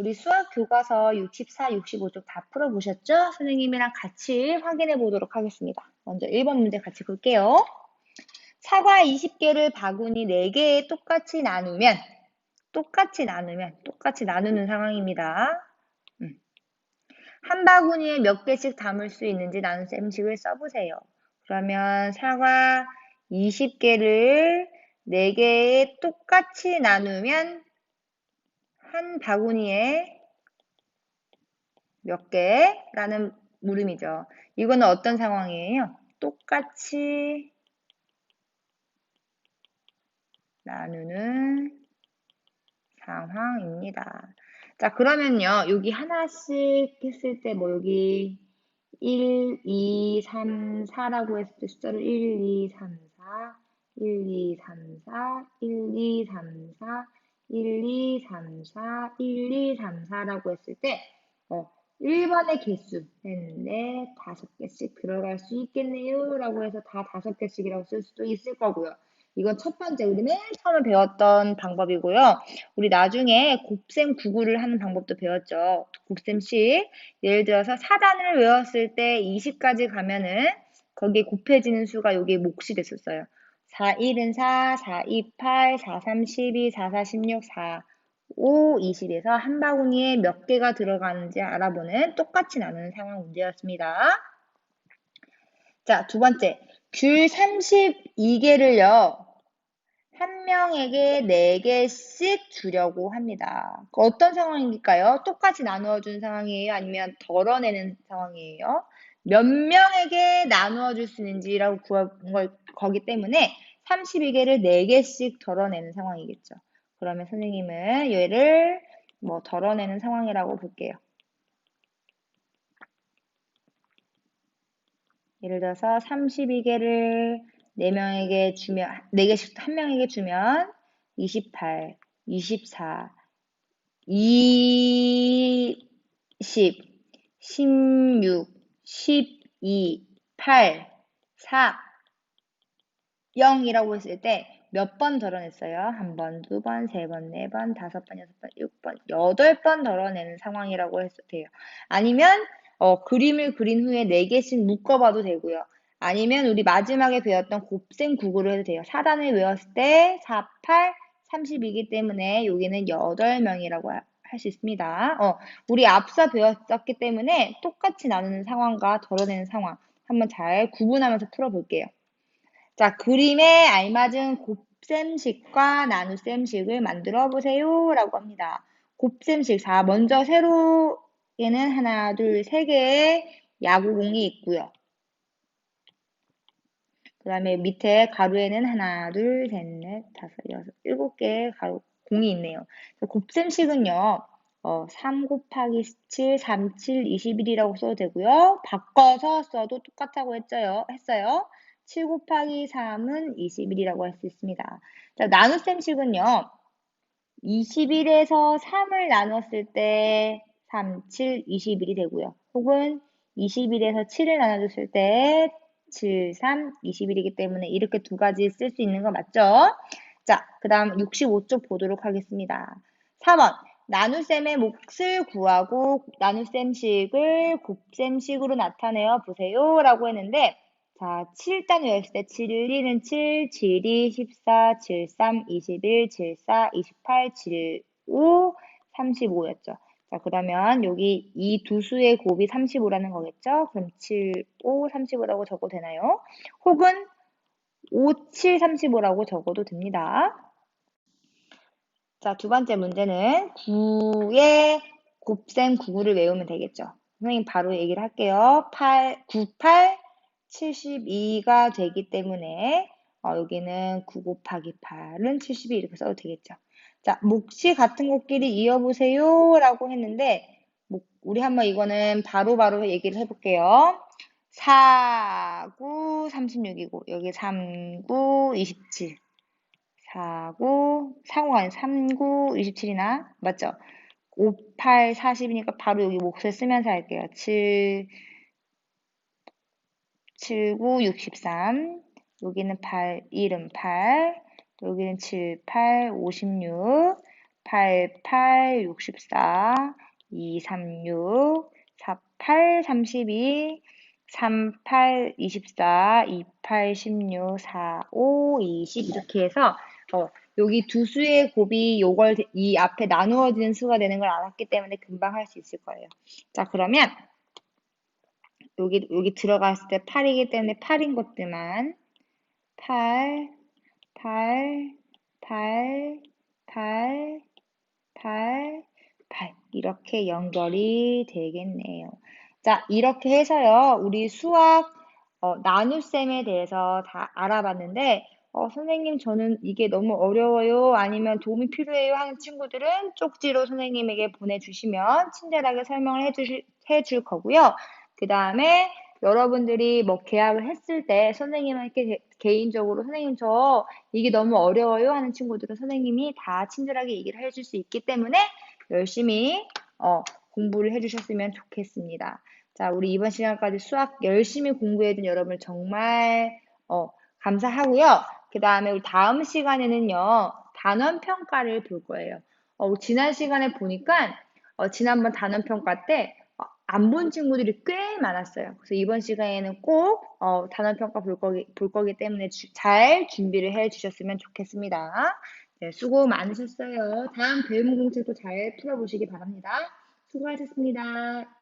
우리 수학 교과서 64, 65쪽 다 풀어보셨죠? 선생님이랑 같이 확인해 보도록 하겠습니다. 먼저 1번 문제 같이 볼게요. 사과 20개를 바구니 4개에 똑같이 나누면 똑같이 나누면 똑같이 나누는 상황입니다. 음. 한 바구니에 몇 개씩 담을 수 있는지 나눈 셈식을 써보세요. 그러면 사과 20개를 4개에 똑같이 나누면 한 바구니에 몇 개 라는 물음이죠. 이거는 어떤 상황이에요? 똑같이 나누는 상황입니다. 자, 그러면요. 여기 하나씩 했을 때 뭐 여기 1, 2, 3, 4라고 했을 때 숫자를 1, 2, 3, 4, 1, 2, 3, 4, 1, 2, 3, 4, 1, 2, 3, 4, 1, 2, 3, 4라고 했을 때 어, 1번의 개수 했는데 다섯 개씩 들어갈 수 있겠네요 라고 해서 다 다섯 개씩이라고 쓸 수도 있을 거고요. 이건 첫 번째 우리 맨 처음에 배웠던 방법이고요. 우리 나중에 곱셈 구구를 하는 방법도 배웠죠. 곱셈식 예를 들어서 4단을 외웠을 때 20까지 가면은 거기에 곱해지는 수가 여기 몫이 됐었어요. 4, 1은 4, 4, 2, 8, 4, 3, 12, 4, 4, 16, 4, 5, 20에서 한 바구니에 몇 개가 들어가는지 알아보는 똑같이 나누는 상황 문제였습니다. 자, 두 번째. 귤 32개를요. 한 명에게 4개씩 주려고 합니다. 어떤 상황일까요? 똑같이 나누어 준 상황이에요? 아니면 덜어내는 상황이에요? 몇 명에게 나누어 줄 수 있는지라고 구한 걸 거기 때문에 32개를 4개씩 덜어내는 상황이겠죠. 그러면 선생님은 얘를 뭐 덜어내는 상황이라고 볼게요. 예를 들어서 32개를 4명에게 주면, 4개씩 1명에게 주면 28, 24, 20, 16, 12, 8, 4, 0이라고 했을 때 몇 번 덜어냈어요? 한 번, 두 번, 세 번, 네 번, 다섯 번, 여섯 번, 일곱 번, 여덟 번 덜어내는 상황이라고 해도 돼요. 아니면 어, 그림을 그린 후에 네 개씩 묶어봐도 되고요. 아니면 우리 마지막에 배웠던 곱셈 구구를 해도 돼요. 4단을 외웠을 때 4, 8, 32이기 때문에 여기는 8명이라고 할 수 있습니다. 어, 우리 앞서 배웠었기 때문에 똑같이 나누는 상황과 덜어내는 상황 한번 잘 구분하면서 풀어볼게요. 자, 그림에 알맞은 곱셈식과 나눗셈식을 만들어 보세요. 라고 합니다. 곱셈식 4. 먼저 세로에는 하나, 둘, 세 개의 야구공이 있고요. 그 다음에 밑에 가루에는 하나, 둘, 셋, 넷, 다섯, 여섯, 일곱 개의 가루, 공이 있네요. 곱셈식은요, 어, 3 곱하기 17, 3, 7, 21이라고 써도 되고요. 바꿔서 써도 똑같다고 했어요. 했어요. 7 곱하기 3은 21이라고 할 수 있습니다. 자, 나눗셈식은요. 21에서 3을 나눴을 때 3, 7, 21이 되고요. 혹은 21에서 7을 나눠줬을 때 7, 3, 21이기 때문에 이렇게 두 가지 쓸 수 있는 거 맞죠? 자, 그 다음 65쪽 보도록 하겠습니다. 3번. 나눗셈의 몫을 구하고 나눗셈식을 곱셈식으로 나타내어 보세요. 라고 했는데 자, 7단 외웠을 때 7, 1은 7, 7, 2, 14, 7, 3, 21, 7, 4, 28, 7, 5, 35였죠. 자, 그러면 여기 이 두 수의 곱이 35라는 거겠죠? 그럼 7, 5, 35라고 적어도 되나요? 혹은 5, 7, 35라고 적어도 됩니다. 자, 두 번째 문제는 9의 곱셈 99를 외우면 되겠죠. 선생님 바로 얘기를 할게요. 8, 9, 8, 72가 되기 때문에 어, 여기는 9 곱하기 8은 72 이렇게 써도 되겠죠. 자, 몫이 같은 것끼리 이어보세요 라고 했는데 우리 한번 이거는 바로바로 바로 얘기를 해볼게요. 4, 9, 36이고 여기 3, 9, 27 4, 9, 4, 9가 아니라 3, 9, 27이나? 맞죠? 5, 8, 40이니까 바로 여기 몫을 쓰면서 할게요. 7, 7, 9, 63 여기는 8, 1은 8 여기는 7, 8, 56, 88, 64, 2, 36, 48, 32, 38, 24, 28, 16, 4, 5, 20 이렇게 해서 어, 여기 두 수의 곱이 요걸 이 앞에 나누어지는 수가 되는 걸 알았기 때문에 금방 할 수 있을 거예요. 자 그러면 여기 여기 들어갔을 때 8이기 때문에 8인 것들만 8, 8, 8, 8, 8, 8 이렇게 연결이 되겠네요. 자 이렇게 해서요 우리 수학 어, 나눗셈에 대해서 다 알아봤는데 어, 선생님, 저는 이게 너무 어려워요. 아니면 도움이 필요해요 하는 친구들은 쪽지로 선생님에게 보내주시면 친절하게 설명을 해주실, 해줄 거고요. 그 다음에 여러분들이 뭐 계약을 했을 때 선생님한테 개인적으로 선생님 저 이게 너무 어려워요 하는 친구들은 선생님이 다 친절하게 얘기를 해줄 수 있기 때문에 열심히 어, 공부를 해주셨으면 좋겠습니다. 자, 우리 이번 시간까지 수학 열심히 공부해준 여러분 정말 어, 감사하고요. 그 다음에 우리 다음 시간에는요, 단원 평가를 볼 거예요. 어, 지난 시간에 보니까, 어, 지난번 단원 평가 때, 어, 안본 친구들이 꽤 많았어요. 그래서 이번 시간에는 꼭, 어, 단원 평가 볼 거기, 볼 거기 때문에 주, 잘 준비를 해 주셨으면 좋겠습니다. 네, 수고 많으셨어요. 다음 배움 공책도 잘 풀어보시기 바랍니다. 수고하셨습니다.